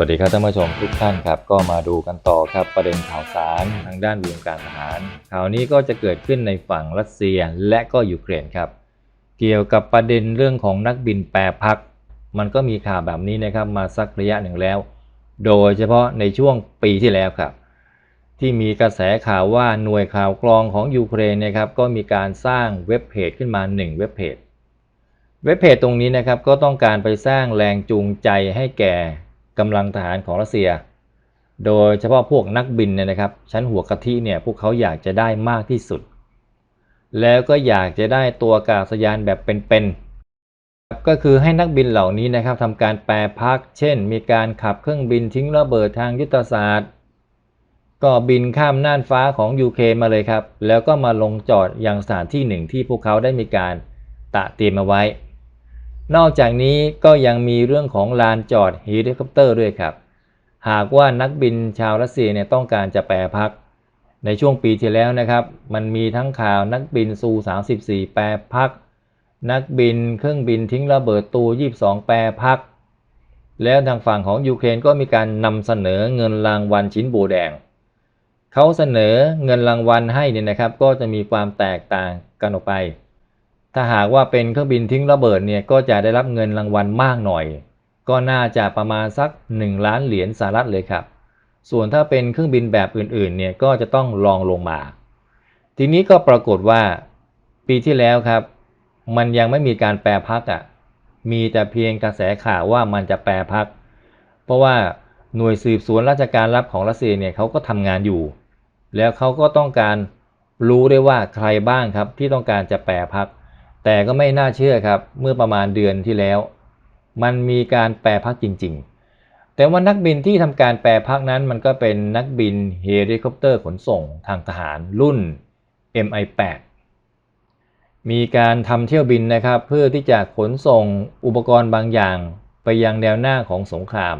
วัสดีครับท่านผู้ชมทุกท่านครับ ก็มาดูกันต่อครับประเด็นข่าวสารทางด้านวงการทหารข่าวนี้ก็จะเกิดขึ้นในฝั่งรัสเซียและก็ยูเครนครับ เกี่ยวกับประเด็นเรื่องของนักบินแปรพัก มันก็มีข่าวแบบนี้นะครับมาสักระยะหนึ่งแล้ว โดยเฉพาะในช่วงปีที่แล้วครับ ที่มีกระแสข่าวว่าหน่วยข่าวกรองของยูเครนนะครับก็มีการสร้างเว็บเพจขึ้นมาหนึ่งเว็บเพจเว็บเพจตรงนี้นะครับก็ต้องการไปสร้างแรงจูงใจให้แก่ กำลังทหารของรัสเซีย โดยเฉพาะพวกนักบินเนี่ยนะครับ ชั้นหัวกะทิเนี่ยพวกเขาอยากจะได้มากที่สุด แล้วก็อยากจะได้ตัวอากาศยานแบบเป็นๆก็คือให้นักบินเหล่านี้นะครับทำการแปรพัก เช่น มีการขับเครื่องบินทิ้งระเบิดทางยุทธศาสตร์ ก็บินข้ามน่านฟ้าของยูเครนมาเลยครับ แล้วก็มาลงจอดยังสถานที่หนึ่งที่พวกเขาได้มีการตะเตรียมเอาไว้ นอกจากนี้ก็ยังมีเรื่องของลานจอดเฮลิคอปเตอร์ด้วยครับ หากว่านักบินชาวรัสเซียเนี่ยต้องการจะแปรพัก ในช่วงปีที่แล้วนะครับ มันมีทั้งข่าวนักบินซู34 แปรพัก นักบินเครื่องบินทิ้งระเบิดตู 22 แปรพัก แล้วทางฝั่งของยูเครนก็มีการนำเสนอเงินรางวัลชิ้นโบแดง เขาเสนอเงินรางวัลให้เนี่ยนะครับ ก็จะมีความแตกต่างกันออกไป ถ้าหากว่าเป็นเครื่องบินทิ้งระเบิดเนี่ยก็จะได้รับเงินรางวัลมากหน่อย ก็น่าจะประมาณสัก 1 ล้านเหรียญสหรัฐเลยครับ ส่วนถ้าเป็นเครื่องบินแบบอื่นๆเนี่ยก็จะต้องลองลงมา ทีนี้ก็ปรากฏว่า ปีที่แล้วครับ มันยังไม่มีการแปรพักอะ่ะมีแต่เพียงกระแสข่าวว่ามันจะแปรพัก เพราะว่าหน่วยสืบสวนราชการลับของรัสเซียเนี่ยเขาก็ทำงานอยู่ แล้วเขาก็ต้องการรู้ได้ว่าใครบ้างครับที่ต้องการจะแปรพัก แต่ก็ไม่น่าเชื่อครับเมื่อประมาณเดือนที่แล้ว มันมีการแปรพักจริง ๆ แต่ว่านักบินที่ทำการแปรพักนั้นมันก็เป็นนักบินเฮลิคอปเตอร์ขนส่งทางทหารรุ่น MI8 มีการทำเที่ยวบินนะครับเพื่อที่จะขนส่งอุปกรณ์บางอย่างไปยังแนวหน้าของสงคราม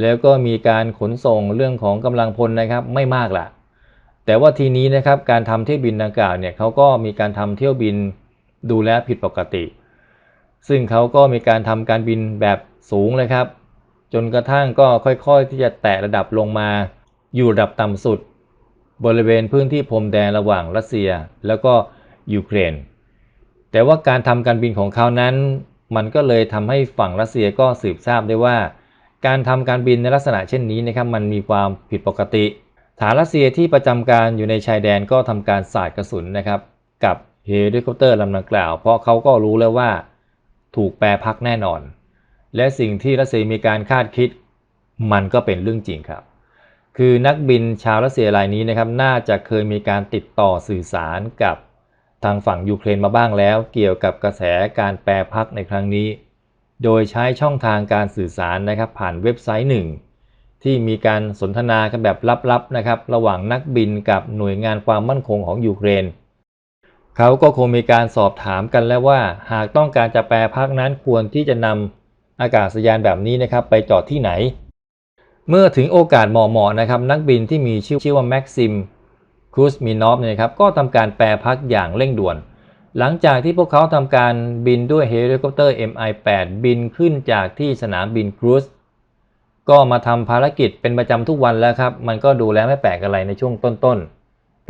แล้วก็มีการขนส่งเรื่องของกำลังพลนะครับไม่มากละแต่ว่าทีนี้นะครับการทำเที่ยวบินดังกล่าวเนี่ยเขาก็มีการทำเที่ยวบิน ดูแลผิดปกติ ซึ่งเขาก็มีการทำการบินแบบสูงเลยครับ จนกระทั่งก็ค่อยๆ ที่จะแตะระดับลงมา อยู่ระดับต่ำสุด บริเวณพื้นที่พรมแดนระหว่างรัสเซีย แล้วก็ยูเครน แต่ว่าการทำการบินของเขานั้น มันก็เลยทำให้ฝั่งรัสเซียก็สืบทราบได้ว่า การทำการบินในลักษณะเช่นนี้นะครับมันมีความผิดปกติฐานรัสเซียที่ประจำการอยู่ในชายแดนก็ทำการสาดกระสุนนะครับ กับ เฮลิคอปเตอร์ลำดังกล่าว เพราะเขาก็รู้แล้วว่าถูกแปรพักแน่นอน และสิ่งที่รัสเซียมีการคาดคิด มันก็เป็นเรื่องจริงครับ คือนักบินชาวรัสเซียรายนี้นะครับน่าจะเคยมีการติดต่อสื่อสารกับทางฝั่งยูเครนมาบ้างแล้ว เกี่ยวกับกระแสการแปรพักในครั้งนี้ โดยใช้ช่องทางการสื่อสารนะครับผ่านเว็บไซต์หนึ่งที่มีการสนทนากันแบบลับๆนะครับระหว่างนักบินกับหน่วยงานความมั่นคงของยูเครน เขาก็คงมีการสอบถามกันแล้วว่า หากต้องการจะแปรพักนั้นควรที่จะนำอากาศยานแบบนี้นะครับ ไปจอดที่ไหน เมื่อถึงโอกาสเหมาะๆนะครับ นักบินที่มีชื่อชื่อว่าแม็กซิมครูสมินอฟเนี่ยครับก็ทำการแปรพักอย่างเร่งด่วน หลังจากที่พวกเขาทำการบินด้วยเฮลิคอปเตอร์ MI8 บินขึ้นจากที่สนามบินครูซก็มาทำภารกิจเป็นประจำทุกวันแล้วครับ มันก็ดูแล้วไม่แปลกอะไรในช่วงต้นๆ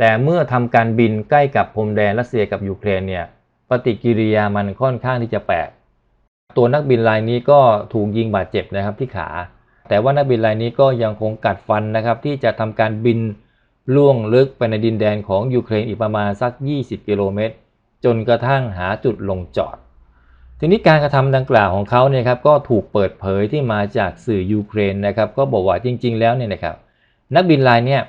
แต่เมื่อทำการบินใกล้กับพรมแดนรัสเซียกับยูเครนเนี่ยปฏิกิริยามันค่อนข้างที่จะแปลกตัวนักบินรายนี้ก็ถูกยิงบาดเจ็บนะครับที่ขา แต่ว่านักบินรายนี้ก็ยังคงกัดฟันนะครับที่จะทำการบินล่วงลึกไปในดินแดนของยูเครนอีกประมาณสัก 20 กิโลเมตร จนกระทั่งหาจุดลงจอด ทีนี้การกระทำดังกล่าวของเขาเนี่ยครับก็ถูกเปิดเผยที่มาจากสื่อยูเครนนะครับก็บอกว่าจริง ๆ แล้วเนี่ยนะครับนักบินรายเนี่ย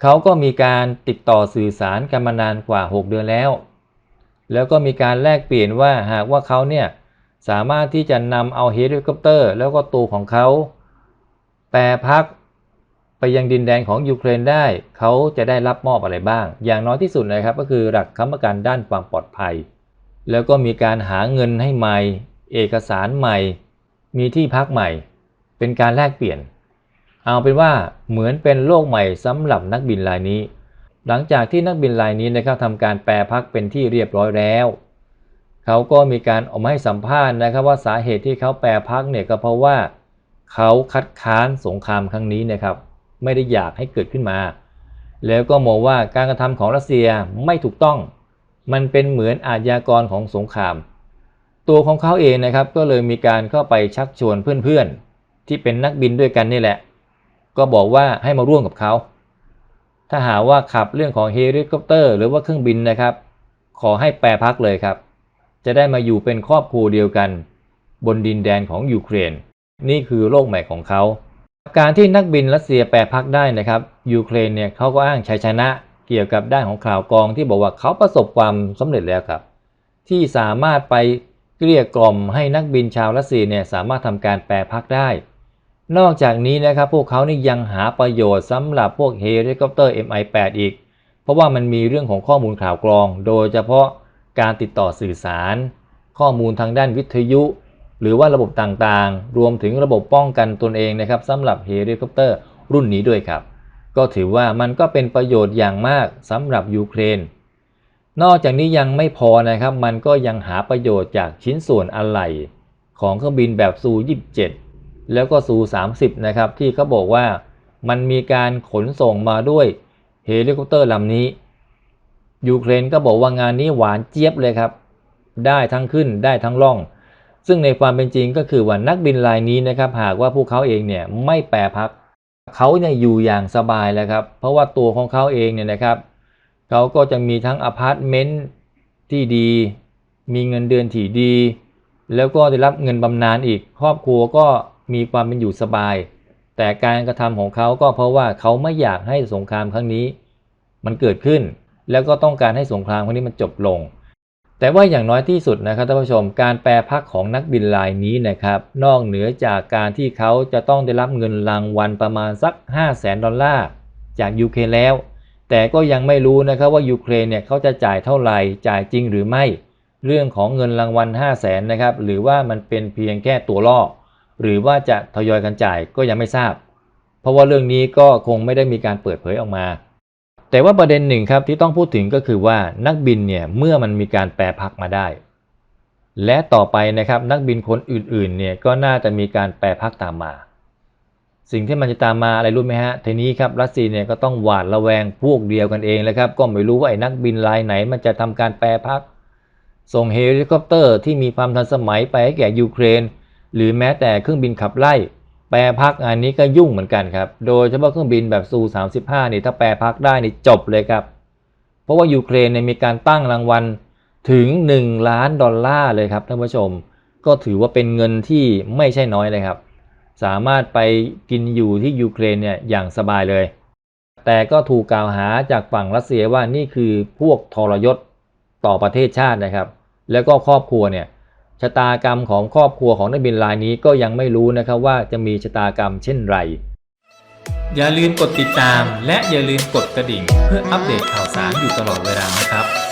เขาก็มีการติดต่อสื่อสารกันมานานกว่า 6 เดือนแล้ว แล้วก็มีการแลกเปลี่ยนว่าหากว่าเขาเนี่ยสามารถที่จะนำเอาเฮลิคอปเตอร์ แล้วก็ตัวของเขา แปรพักไปยังดินแดนของยูเครนได้ เขาจะได้รับมอบอะไรบ้าง อย่างน้อยที่สุดนะครับก็คือหลักค้ำประกันด้านความปลอดภัย แล้วก็มีการหาเงินให้ใหม่ เอกสารใหม่ มีที่พักใหม่ เป็นการแลกเปลี่ยน เอาเป็นว่าเหมือนเป็นโลกใหม่สำหรับนักบินรายนี้ หลังจากที่นักบินรายนี้นะครับทำการแปรพักเป็นที่เรียบร้อยแล้ว เขาก็มีการออกมาให้สัมภาษณ์นะครับว่าสาเหตุที่เขาแปรพักเนี่ยก็เพราะว่าเขาคัดค้านสงครามครั้งนี้นะครับไม่ได้อยากให้เกิดขึ้นมา แล้วก็มองว่าการกระทำของรัสเซียไม่ถูกต้อง มันเป็นเหมือนอาชญากรของสงคราม ตัวของเขาเองนะครับก็เลยมีการเข้าไปชักชวนเพื่อนๆ ที่เป็นนักบินด้วยกันนี่แหละ ก็บอกว่าให้มาร่วมกับเขา ถ้าหาว่าขับเรื่องของเฮลิคอปเตอร์หรือว่าเครื่องบินนะครับ ขอให้แปรพักเลยครับ จะได้มาอยู่เป็นครอบครัวเดียวกัน บนดินแดนของยูเครน นี่คือโลกใหม่ของเขา การที่นักบินรัสเซียแปรพักได้นะครับยูเครนเนี่ยเขาก็อ้างชัยชนะเกี่ยวกับด้านของข่าวกรองที่บอกว่าเขาประสบความสำเร็จแล้วครับ ที่สามารถไปเกลี้ยกล่อมให้นักบินชาวรัสเซียเนี่ยสามารถทำการแปรพักได้ นอกจากนี้นะครับพวกเขานี่ยังหาประโยชน์สำหรับพวกเฮลิคอปเตอร์ MI8 อีก เพราะว่ามันมีเรื่องของข้อมูลข่าวกรอง โดยเฉพาะการติดต่อสื่อสาร ข้อมูลทางด้านวิทยุ หรือว่าระบบต่างๆ รวมถึงระบบป้องกันตนเองนะครับสำหรับเฮลิคอปเตอร์รุ่นนี้ด้วยครับ ก็ถือว่ามันก็เป็นประโยชน์อย่างมากสำหรับยูเครน นอกจากนี้ยังไม่พอนะครับ มันก็ยังหาประโยชน์จากชิ้นส่วนอะไหล่ของเครื่องบินแบบซู 27 แล้วก็ซู30นะครับที่เขาบอกว่ามันมีการขนส่งมาด้วยเฮลิคอปเตอร์ลำนี้ ยูเครนก็บอกว่างานนี้หวานเจี๊ยบเลยครับ ได้ทั้งขึ้นได้ทั้งล่อง ซึ่งในความเป็นจริงก็คือว่านักบินรายนี้นะครับหากว่าพวกเขาเองเนี่ยไม่แปรพักเขาเนี่ยอยู่อย่างสบายแล้วครับ เพราะว่าตัวของเขาเองเนี่ยนะครับเขาก็จะมีทั้งอพาร์ตเมนต์ที่ดี มีเงินเดือนที่ดี แล้วก็ได้รับเงินบำนาญอีก ครอบครัวก็ มีความเป็นอยู่สบาย แต่การกระทำของเขาก็เพราะว่าเขาไม่อยากให้สงครามครั้งนี้ มันเกิดขึ้น แล้วก็ต้องการให้สงครามครั้งนี้มันจบลง แต่ว่าอย่างน้อยที่สุดนะครับท่านผู้ชม การแปรพักของนักบินรายนี้นะครับ นอกเหนือจากการที่เขาจะต้องได้รับเงินรางวัลประมาณสัก 5 0 0แสนดอลลาร์จากยูเครนแล้ว แต่ก็ยังไม่รู้นะครับว่ายูเครนเนี่ยเขาจะจ่ายเท่าไหร่จ่ายจริงหรือไม่ เรื่องของเงินรางวัล 5 0 0แสนนะครับหรือว่ามันเป็นเพียงแค่ตัวล่อ หรือว่าจะทยอยกันจ่ายก็ยังไม่ทราบ เพราะว่าเรื่องนี้ก็คงไม่ได้มีการเปิดเผยออกมา แต่ว่าประเด็นหนึ่งครับที่ต้องพูดถึงก็คือว่านักบินเนี่ยเมื่อมันมีการแปรพักมาได้ และต่อไปนะครับนักบินคนอื่นๆเนี่ยก็น่าจะมีการแปรพักตามมา สิ่งที่มันจะตามมาอะไรรู้ไหมฮะทีนี้ครับรัสเซียเนี่ยก็ต้องหวาดระแวงพวกเดียวกันเองแล้วครับก็ไม่รู้ว่าไอ้นักบินรายไหน มันจะทำการแปรพักส่งเฮลิคอปเตอร์ที่มีความทันสมัยไปให้แก่ยูเครน หรือแม้แต่เครื่องบินขับไล่ แปรพักอันนี้ก็ยุ่งเหมือนกันครับ โดยเฉพาะเครื่องบินแบบซู35นี่ถ้าแปรพักได้นี่จบเลยครับ เพราะว่ายูเครนเนี่ยมีการตั้งรางวัลถึง 1 ล้านดอลลาร์เลยครับท่านผู้ชม ก็ถือว่าเป็นเงินที่ไม่ใช่น้อยเลยครับ สามารถไปกินอยู่ที่ยูเครนเนี่ยอย่างสบายเลย แต่ก็ถูกกล่าวหาจากฝั่งรัสเซียว่านี่คือพวกทรยศต่อประเทศชาตินะครับ แล้วก็ครอบครัวเนี่ย ชะตากรรมของครอบครัวของนักบินรายนี้ก็ยังไม่รู้นะครับว่าจะมีชะตากรรมเช่นไร อย่าลืมกดติดตาม และอย่าลืมกดกระดิ่ง เพื่ออัปเดตข่าวสารอยู่ตลอดเวลานะครับ